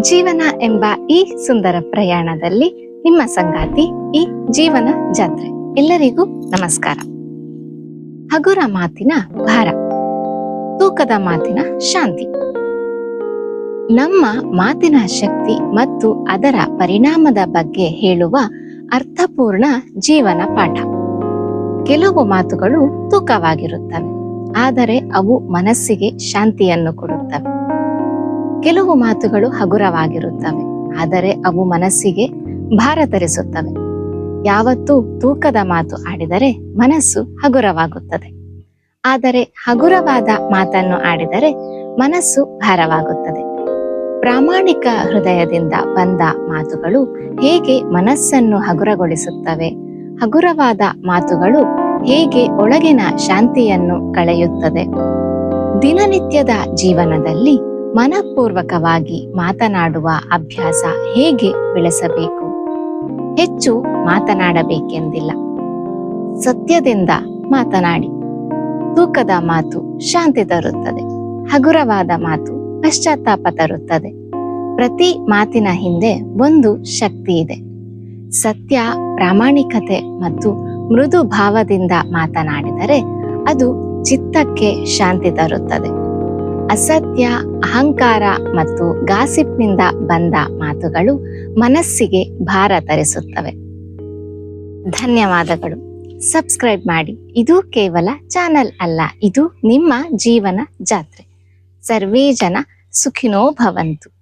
ಜೀವನ ಎಂಬ ಈ ಸುಂದರ ಪ್ರಯಾಣದಲ್ಲಿ ನಿಮ್ಮ ಸಂಗಾತಿ ಈ ಜೀವನ ಜಾತ್ರೆ. ಎಲ್ಲರಿಗೂ ನಮಸ್ಕಾರ. ಹಗುರ ಮಾತಿನ ಭಾರ. ತೂಕದ ಮಾತಿನ ಶಾಂತಿ. ನಮ್ಮ ಮಾತಿನ ಶಕ್ತಿ ಮತ್ತು ಅದರ ಪರಿಣಾಮದ ಬಗ್ಗೆ ಹೇಳುವ ಅರ್ಥಪೂರ್ಣ ಜೀವನ ಪಾಠ. ಕೆಲವು ಮಾತುಗಳು ತೂಕವಾಗಿರುತ್ತವೆ, ಆದರೆ ಅವು ಮನಸ್ಸಿಗೆ ಶಾಂತಿಯನ್ನು ಕೊಡುತ್ತವೆ. ಕೆಲವು ಮಾತುಗಳು ಹಗುರವಾಗಿರುತ್ತವೆ, ಆದರೆ ಅವು ಮನಸ್ಸಿಗೆ ಭಾರ ತರಿಸುತ್ತವೆ ಯಾವತ್ತೂ ತೂಕದ ಮಾತು ಆಡಿದರೆ ಮನಸ್ಸು ಹಗುರವಾಗುತ್ತದೆ. ಆದರೆ ಹಗುರವಾದ ಮಾತನ್ನು ಆಡಿದರೆ ಮನಸ್ಸು ಭಾರವಾಗುತ್ತದೆ. ಪ್ರಾಮಾಣಿಕ ಹೃದಯದಿಂದ ಬಂದ ಮಾತುಗಳು ಹೇಗೆ ಮನಸ್ಸನ್ನು ಹಗುರಗೊಳಿಸುತ್ತವೆ? ಹಗುರವಾದ ಮಾತುಗಳು ಹೇಗೆ ಒಳಗಿನ ಶಾಂತಿಯನ್ನು ಕಳೆಯುತ್ತದೆ? ದಿನನಿತ್ಯದ ಜೀವನದಲ್ಲಿ ಮನಪೂರ್ವಕವಾಗಿ ಮಾತನಾಡುವ ಅಭ್ಯಾಸ ಹೇಗೆ ಬೆಳೆಸಬೇಕು? ಹೆಚ್ಚು ಮಾತನಾಡಬೇಕೆಂದಿಲ್ಲ. ಸತ್ಯದಿಂದ ಮಾತನಾಡಿ. ತೂಕದ ಮಾತು ಶಾಂತಿ ತರುತ್ತದೆ. ಹಗುರವಾದ ಮಾತು ಪಶ್ಚಾತ್ತಾಪ ತರುತ್ತದೆ. ಪ್ರತಿ ಮಾತಿನ ಹಿಂದೆ ಒಂದು ಶಕ್ತಿ ಇದೆ. ಸತ್ಯ, ಪ್ರಾಮಾಣಿಕತೆ ಮತ್ತು ಮೃದು ಭಾವದಿಂದ ಮಾತನಾಡಿದರೆ ಅದು ಚಿತ್ತಕ್ಕೆ ಶಾಂತಿ ತರುತ್ತದೆ. ಅಸತ್ಯ, ಅಹಂಕಾರ ಮತ್ತು ಗಾಸಿಪ್ನಿಂದ ಬಂದ ಮಾತುಗಳು ಮನಸ್ಸಿಗೆ ಭಾರ ತರಿಸುತ್ತವೆ. ಧನ್ಯವಾದಗಳು. ಸಬ್ಸ್ಕ್ರೈಬ್ ಮಾಡಿ. ಇದು ಕೇವಲ ಚಾನಲ್ ಅಲ್ಲ, ಇದು ನಿಮ್ಮ ಜೀವನ ಜಾತ್ರೆ. ಸರ್ವೇ ಜನ ಸುಖಿನೋ ಭವಂತು.